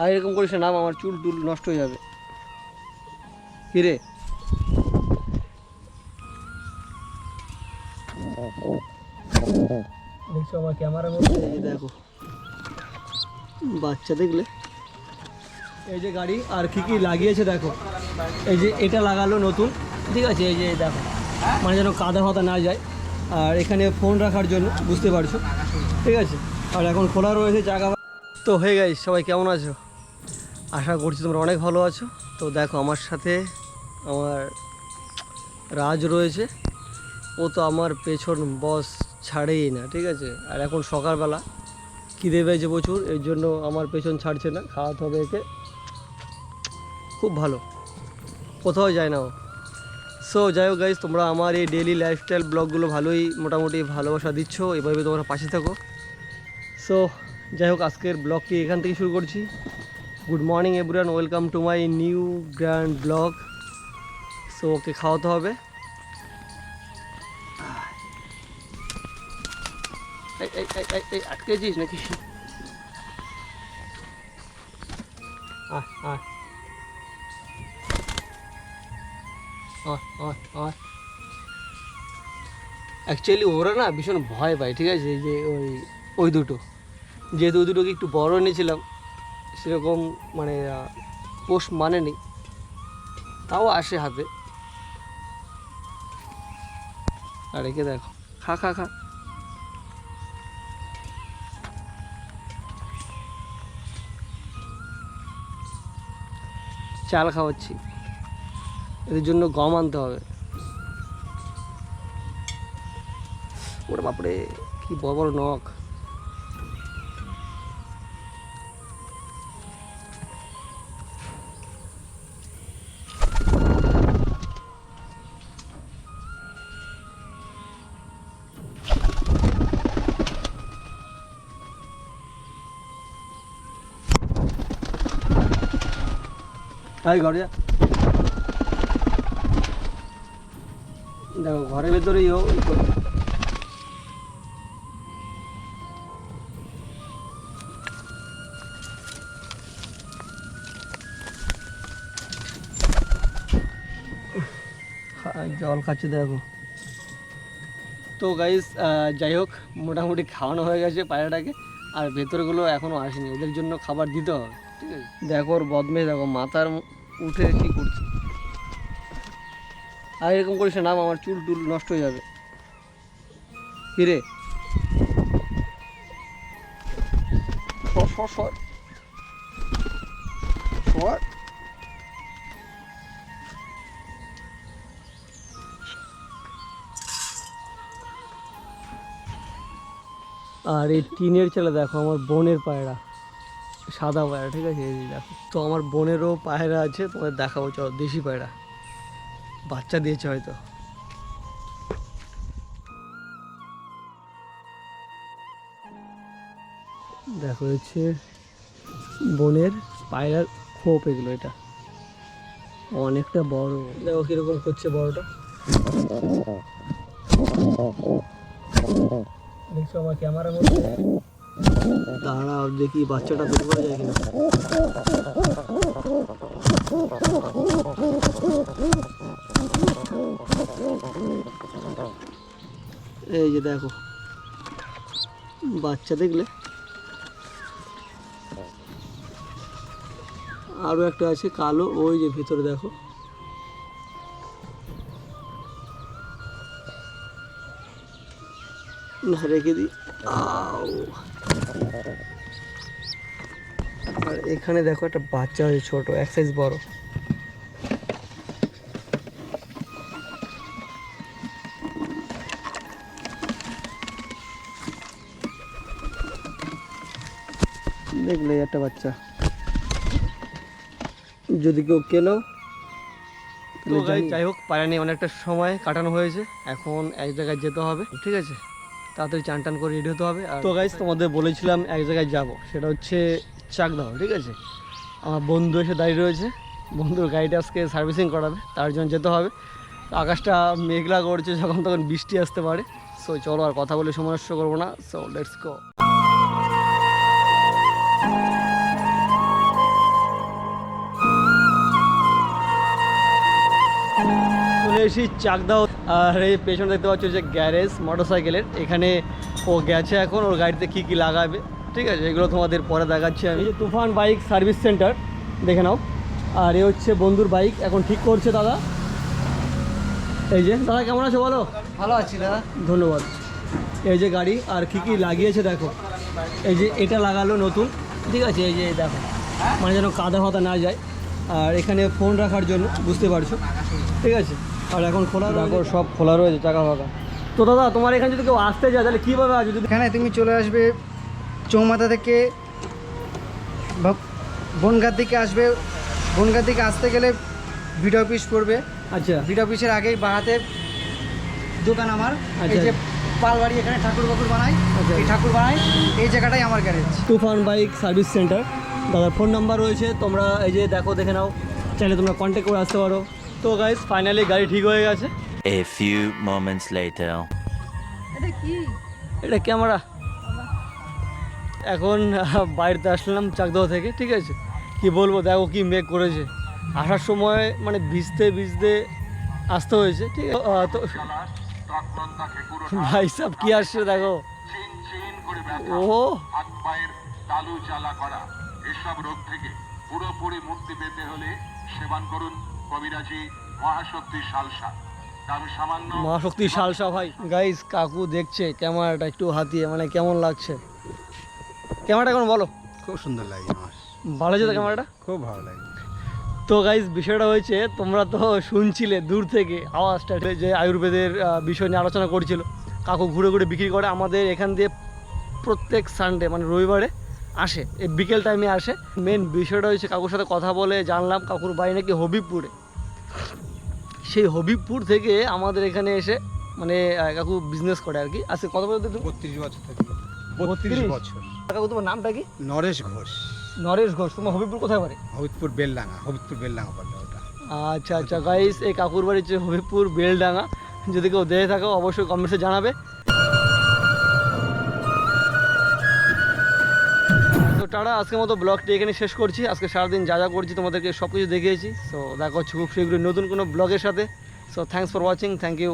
আর এরকম করিস না নাম আমার চুল টুল নষ্ট হয়ে যাবে। কিরে দেখছ আমার ক্যামেরার মধ্যে এই দেখো। বাচ্চা দেখলে। এই যে গাড়ি আর কি কি লাগিয়েছে দেখো। এই যে এটা লাগালো নতুন। ঠিক আছে এই যে দেখো। মানে যেন কাদা ফাদা না যায়। আর এখানে ফোন রাখার জন্য বুঝতে পারছ? ঠিক আছে? আর এখন খোলা রয়েছে জায়গা তো হয়ে গেছে, সবাই কেমন আছো? আশা করছি তোমরা অনেক ভালো আছো। তো দেখো, আমার সাথে আমার রাজ রয়েছে। ও তো আমার পেছন বস ছাড়েই না, ঠিক আছে? আর এখন সকালবেলা খিদে পেয়েছে প্রচুর, এর জন্য আমার পেছন ছাড়ছে না, খাওয়াতে হবে একে। খুব ভালো। কোথাও যায় না ও। সো যাই হোক গাইজ তোমরা আমার এই ডেলি লাইফস্টাইল ব্লগগুলো ভালোই মোটামুটি ভালোবাসা দিচ্ছ, এভাবে তোমরা পাশে থাকো। সো যাই হোক, আজকের ব্লগটি এখান থেকে শুরু করছি। Good morning everyone welcome to my new grand vlog so okay খাওয়াতে হবে। আটকেছিস নাকি? অ্যাকচুয়ালি ওরা না ভীষণ ভয় পায়, ঠিক আছে? যে ওই ওই দুটো। যেহেতু ওই দুটোকে একটু বড় এনেছিলাম, সেরকম মানে পোষ মানে মানেনি। তাও আসে হাতে। আর একে দেখো, খা খা খা। চাল খাওয়াচ্ছি। এদের জন্য গম আনতে হবে। ওরে বাপরে, কি বড় বড় নখ। এই ঘরে দেখো, ঘরের ভেতরেই ও জল খাচ্ছে দেখো। তো গাইস যাই হোক, মোটামুটি খাওয়ানো হয়ে গেছে পায়রাটাকে, আর ভেতরগুলো এখনও আসেনি। ওদের জন্য খাবার দিতে হবে। দেখো ওর বদমে দেখো মাথার উঠে কি করছে। আর এরকম করিস নাম আমার চুল টুল নষ্ট হয়ে যাবে। সর আর এই টিনের ছেলে, দেখো আমার বোনের পায়রা। সাদা পায়রা, ঠিক আছে? এই দেখো। তো আমার বোনেরও পায়রা আছে, তোমাদের দেখাবো, চলো, দেশি পায়রা। বাচ্চা দিয়েছে হয়তো। দেখো হচ্ছে বোনের পায়রার খোপ এগুলো, এটা। অনেকটা বড়। দেখো, কীরকম করছে বড়টা। দেখছ আমার ক্যামেরার মধ্যে? দাঁড়াও, দেখি বাচ্চাটা বের করা যায় কিনা। এই যে দেখো, বাচ্চা দেখলে। আরও একটা আছে, কালো, ওই যে ভিতরে দেখো। না রেখে দিই। আর এখানে দেখো একটা বাচ্চা আছে ছোট এক সাইজ বড়। দেখলে একটা বাচ্চা। যদি কেউ কেনো তো যাই হোক পায়রা নিয়ে অনেকটা সময় কাটানো হয়েছে। এখন এক জায়গায় যেতে হবে ঠিক আছে? তাড়াতাড়ি চান টান করে রেডি হতে হবে আর তো গাইজ তোমাদের বলেছিলাম এক জায়গায় যাব, সেটা হচ্ছে চাকদাহ, ঠিক আছে? আমার বন্ধু এসে দাঁড়িয়ে রয়েছে, বন্ধুর গাড়িটা আজকে সার্ভিসিং করাবে, তার জন্য যেতে হবে। আকাশটা মেঘলা করছে, যখন তখন বৃষ্টি আসতে পারে। সো চলো আর কথা বলে সমস্য করব না। সো লেটস গো চলে এসি চাকদাহ আর এই পেছনে দেখতে পাচ্ছ যে গ্যারেজ মোটরসাইকেলের। এখানে ও গেছে এখন ওর গাড়িতে কী কী লাগাবে। ঠিক আছে এগুলো তোমাদের পরে দেখাচ্ছি আমি। যে তুফান বাইক সার্ভিস সেন্টার দেখে নাও। আর এ হচ্ছে বন্ধুর বাইক এখন ঠিক করছে দাদা। এই যে দাদা কেমন আছো বলো? ভালো আছি দাদা। ধন্যবাদ। এই যে গাড়ি আর কী কী লাগিয়েছে দেখো। এই যে এটা লাগালো নতুন। ঠিক আছে এই যে দেখো। মানে যেন কাদা ফাদা না যায়। আর এখানে ফোন রাখার জন্য বুঝতে পারছ? ঠিক আছে। আর এখন খোলা দেখো সব খোলা রয়েছে চাকা ফাঁকা। তো দাদা তোমার এখানে যদি কেউ আসতে যায় তাহলে কীভাবে আসবে? যদি এখানে তুমি চলে আসবে চৌমাথা থেকে বা- বনগাঁ দিকে আসবে। বনগাঁ দিকে আসতে গেলে বিড অফিস পড়বে। আচ্ছা। বিড অফিসের আগেই বাহাতে দোকান আমার। এই আচ্ছা। যে পালবাড়ি এখানে ঠাকুর বাকুর বানাই আচ্ছা। এই ঠাকুর বানাই এই জায়গাটাই আমার garage. Toofan bike service centre. দাদার ফোন নাম্বার রয়েছে তোমরা এই যে দেখো দেখে নাও। চাইলে তোমরা কন্ট্যাক্ট করে আসতে পারো। তো গাইস ফাইনালি গাড়ি ঠিক হয়ে গেছে। A few moments later. এটা কি? এটা ক্যামেরা এখন বাড়িতে আসলাম চাকদহ থেকে ঠিক আছে? কি বলব দেখো কি মেঘ করেছে। আসার সময় মানে ভিজতে ভিজতে আসতে হয়েছে ঠিক আছে? তো ভাই সাহ কি আসছে দেখো? ও। জ্বালা করা। এসব রোগ থেকে পুরোপুরি মুক্তি পেতে হলে সেবন করুন। কবিরাজি মহাশক্তি শালসা। ভাই গাইস কাকু দেখছে ক্যামেরাটা একটু হাতিয়ে মানে কেমন লাগছে? ক্যামেরাটা কেমন বলো। খুব সুন্দর লাগে আমার ভালো আছে তো ক্যামেরাটা খুব ভালো লাগে। তো গাইজ বিষয়টা হয়েছে তোমরা তো শুনছিলে দূর থেকে আওয়াজটা যে আয়ুর্বেদের বিষয় নিয়ে আলোচনা করছিল। কাকু ঘুরে ঘুরে বিক্রি করে আমাদের এখান দিয়ে প্রত্যেক সানডে মানে রবিবারে আসে এই বিকেল টাইমে আসে। মেন বিষয়টা হয়েছে কাকুর সাথে কথা বলে জানলাম কাকুর বাড়ি নাকি হবিবপুরে। সেই হবিবপুর থেকে আমাদের এখানে এসে মানে কাকু বিজনেস করে আর কি। আজকে কত বছর থেকে বত্রিশ বছর থেকে। বত্রিশ? বছর। কাকু তোমার নামটা কি? নরেশ ঘোষ। নরেশ ঘোষ। তোমার হবিবপুর কোথায় পারে হবিবপুর বেলডাঙ্গা। হবিবপুর বেলডাঙা পড়ে ওটা। আচ্ছা আচ্ছা। গাইস এই কাকুর বাড়ি হচ্ছে হবিপুর বেলডাঙ্গা। যদি কেউ দেখে থাকো অবশ্যই কমেন্টসে জানাবে। টাটা, আজকের মতো ব্লগটি এখানে শেষ করছি। আজকে সারাদিন যা যা করছি তোমাদেরকে সব কিছু দেখিয়েছি। সো দেখা হচ্ছে খুব শীঘ্রই নতুন কোনো ব্লগের সাথে। So thanks for watching thank you